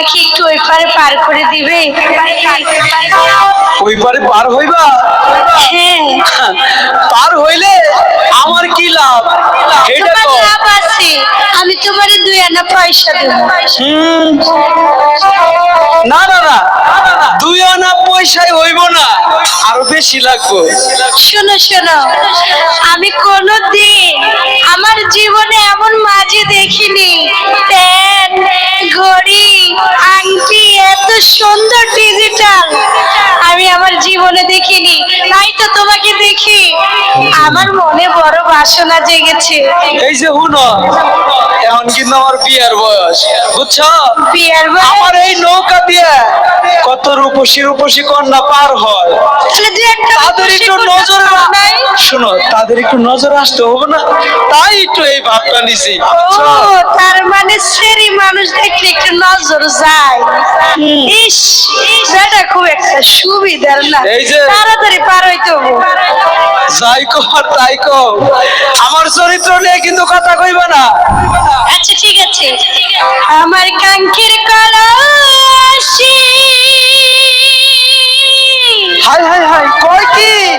আমাকে একটু ওই পারে পার করে দিবে? ওই পারে পার হইবা? হ্যাঁ। পার হইলে আমার কি লাভ? এটা তো। লাভ আছে। আমি তোমারে দুই আনা পয়সা দেবো। না না না দুই আনা পয়সায় হইব না। আরও বেশি লাগবে। শোনো শোনো। আমি কোনোদিন আমার জীবনে এমন মাঝে দেখিনি। সুন্দর ডিজিটাল আমি আমার জীবনে দেখিনি তাই তো তোমাকে দেখি। আমার মনে বড় বাসনা জেগেছে। এই যে হুনো এখন কিন্তু আমার বিয়ের বয়স বুঝছ? বিয়ার বয়স? আমার এই নৌকা দিয়ে কত রূপসী রূপসী কন্যা পার হয়। তাহলে যে একটা নজর? শোনো তাদের একটু নজর আসতে হবে না? তাই একটু এই ভাবটা নিছি। তার মানে সেরি মানুষ দেখলে একটু নজর যায়। ইস সেটা খুব একটা সুবিধার না। এই যে- তাড়াতাড়ি পার হইতে হবে। যাই কর তাই কর। আমার চরিত্র নিয়ে কিন্তু কথা কইবা না। আচ্ছা ঠিক আছে। আমার কাঙ্ক্ষের কলসি। হাই হাই হাই কয় কি?